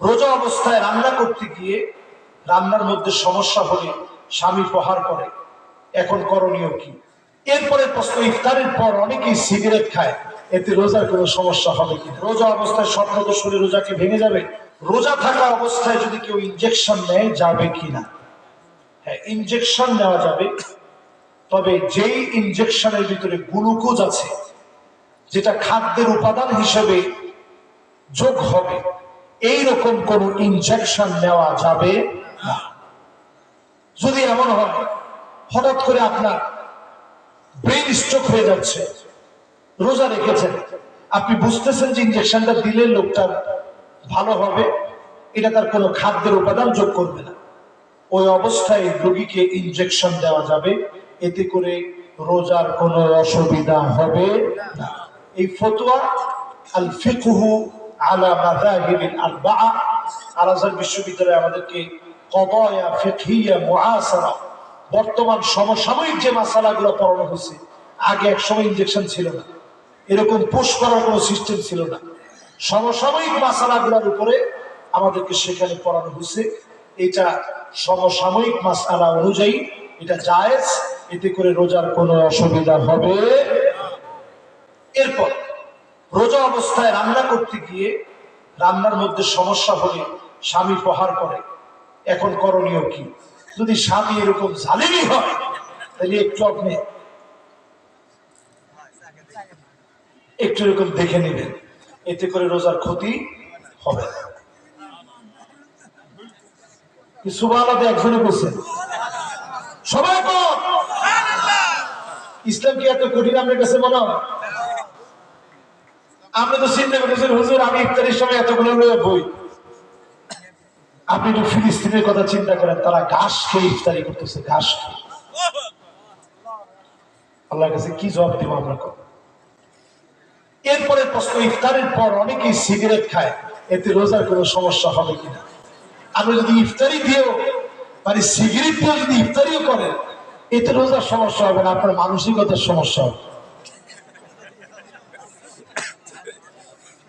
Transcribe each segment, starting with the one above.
রোজা অবস্থায় রান্না করতে গিয়ে রান্নার মধ্যে সমস্যা হলে স্বামী প্রহার করে। এখন করণীয় কি? এরপরে প্রশ্ন, ইফতারের পর অনেকেই সিগারেট খায়। এতে রোজার কোনো সমস্যা হবে কি? রোজা অবস্থায় স্বপ্নত শরীর রোজাকে ভেঙে যাবে। রোজা থাকা অবস্থায় যদি কেউ ইনজেকশন নেয়, যাবে কিনা হ্যাঁ ইনজেকশন নেওয়া যাবে। তবে যেই ইনজেকশনের ভিতরে গ্লুকোজ আছে, যেটা খাদ্যের উপাদান হিসেবে যোগ হবে এই রকম কোন ইনজেকশন নেওয়া যাবে যদি এমন হয়, হঠাৎ করে আপনার ব্রেন স্ট্রোক হয়ে যাচ্ছে, রোজা রেখেছেন, আপনি বুঝতেছেন যে ইনজেকশনটা দিলে লোকটার ভালো হবে, এটা তার কোনো খাদ্যের উপাদান যোগ করবে না। ওই অবস্থায় রোগীকে ইনজেকশন দেওয়া যাবে, এতে করে রোজার কোনো অসুবিধা হবে না। এই ফতোয়া আল ফিকহু আলা মাযাহিবিল আরবাআ। আল আজহার বিশ্ববিদ্যালয়ে আমাদেরকে কদায়া ফিকহিয়া মুআসারা। বর্তমান সমসাময়িক যে মাসালাগুলো পড়ানো হচ্ছে আগে এক সময় ইনজেকশন ছিল না। এরকম পুশ করার কোনো সিস্টেম ছিল না। সমসাময়িক মাসালাগুলোর উপরে আমাদেরকে সেখানে পড়ানো হয়েছে। এটা সমসাময়িক মাসালা অনুযায়ী এটা জায়েজ। এতে করে রোজার কোনো অসুবিধা হবে এরপর রোজা অবস্থায় রান্না করতে গিয়ে রান্নার মধ্যে সমস্যা হলে স্বামী প্রহার করে। এখন করণীয় কি? যদি স্বামী এরকম জালিমি হয়, তাহলে একটু আপনি একটু এরকম দেখে নেবেন। এতে করে রোজার ক্ষতি হবে না। একজনে বলছেন? সবাই ইসলাম কি এত কঠিন আপনার কাছে মনে হয়? আপনি তো চিন্তা করতেছেন হুজুর, আমি ইফতারির সময় এতগুলো লয়ে বই। আপনি একটু ফিলিস্তিনের কথা চিন্তা করেন, তারা ঘাস খেয়ে ইফতারি করতেছে, ঘাস আল্লাহর কাছে কি জবাব দিব আমরা কখন? এরপরে প্রশ্ন, ইফতারের পর অনেকেই সিগারেট খায়, এতে রোজার কোনো সমস্যা হবে কিনা? আপনি যদি ইফতারি দিয়েও মানে সিগারেট দিয়ে যদি ইফতারিও করেন, এতে রোজার সমস্যা হবে না, আপনার মানসিকতার সমস্যা হবে।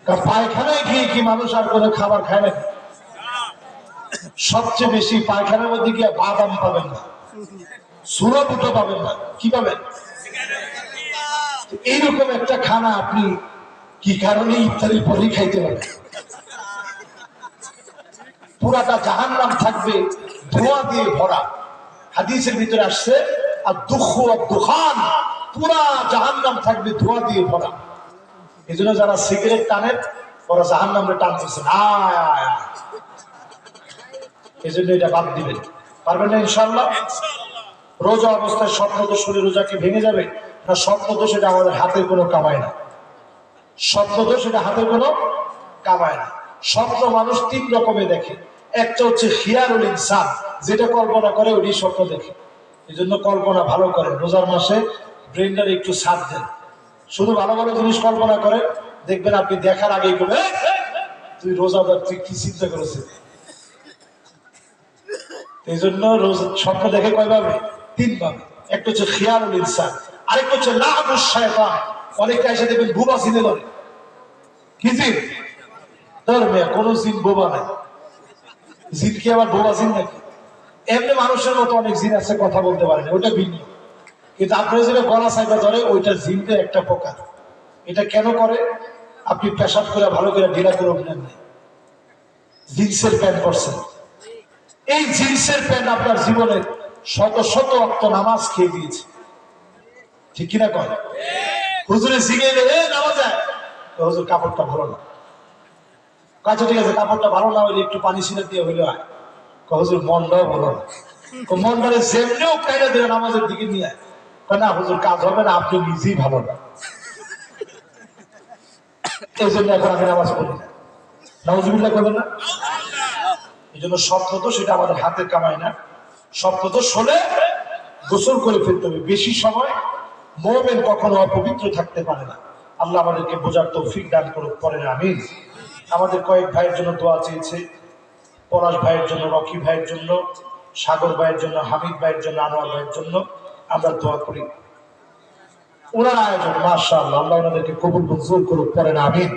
পায়খানায় গিয়ে কি মানুষ আর কোনো খাবার খায় না? সবচেয়ে বেশি পায়খানার মধ্যে গিয়ে বাদাম পাবেন না। সুরা দুটো পাবেন না। কি পাবেন? এইরকম একটা খানা আপনি কি কারণে ইফতারির পরেই খাইতে পারেন? পুরাটা জাহান নাম থাকবে ধোঁয়া দিয়ে ভরা। হাদিসের ভিতরে আসছে আর দুঃখ আর দুখান পুরা জাহান নাম থাকবে ধোঁয়া দিয়ে ভরা। এই জন্য যারা সিগারেট টানেন ওরা জাহান নামে টানতেছে আয় আয়। এই জন্য এটা বাদ দিবেন। পারবেন না ইনশাল্লাহ রোজা অবস্থায় স্বপ্ন দোষ হলে রোজাকে ভেঙে যাবে? না, স্বপ্ন এটা আমাদের হাতের কোনো কামায় না। স্বপ্ন এটা হাতের কোনো কামায় না। স্বপ্ন মানুষ তিন রকমে দেখে। একটা হচ্ছে হিয়ারুল ইনসান, যেটা কল্পনা করে ওই স্বপ্ন দেখে। এই জন্য কল্পনা ভালো করেন। রোজার মাসে ব্রেনটার একটু সাথ দেন। শুধু ভালো ভালো জিনিস কল্পনা করেন দেখবেন আপনি দেখার আগেই "এই, তুই রোজাদার তুই কি চিন্তা করেছিস? এই জন্য রোজ স্বপ্ন দেখে কয়ভাবে? তিন ভাবে একটা হচ্ছে খেয়ারুল ইনসান আরেকটা হচ্ছে লাহুস শায়তান। অনেকটা এসে দেখবেন বুবা চিনে ধরে। কি জিন? ধর মেয়ে কোনো জিন বোবা নাই। জিন কি আবার বোবা জিন নাকি? এমনি মানুষের মতো অনেক জিন আছে কথা বলতে পারে না ওটা ভিন্ন। কিন্তু আপনার যেটা গলা সাইবা ধরে ওইটা জিনটা একটা প্রকার। এটা কেন করে? আপনি পেশাব করে ভালো করে ঢিলা করে অভিনয় নেই। জিন্সের প্যান্ট পরছেন। এই জিন্সের প্যান্ট আপনার জীবনের শত শত অক্ত নামাজ খেয়ে দিয়েছে। ঠিক কিনা কয়? হুজুরে এলে "এ, নামাজ হুজুর কাপড়টা ভালো না। কাছে ঠিক আছে কাপড়টা ভালো না হইলে একটু পানি ছিনে দিয়ে হইলে হয় হুজুর মনটাও ভালো না। তো মনটারে যেমনিও কাইরা দিলে নামাজের দিকে নিয়ে। না হুজুর, কাজ হবে না, আপনি নিজেই ভালো না। এই জন্য এখন আমি নামাজ পড়ি না। নামাজুবিল্লাহ করবেন না? এই জন্য তো সেটা আমাদের হাতে কামায় না। স্বপ্ন তো শোনে গোসল করে ফেলতে হবে। বেশি সময় মোমেন কখনো অপবিত্র থাকতে পারে না। আল্লাহ আমাদেরকে বোঝার তো তৌফিক দান করুক পরে আমি আমাদের কয়েক ভাইয়ের জন্য দোয়া চেয়েছে। পলাশ ভাইয়ের জন্য, রকি ভাইয়ের জন্য, সাগর ভাইয়ের জন্য, হামিদ ভাইয়ের জন্য, আনোয়ার ভাইয়ের জন্য। আমরা দোয়া করি। ওনার আয়োজন মাসা আল্লাহ ওনাদেরকে কবুল মঞ্জুর করুক পরে না আমিন।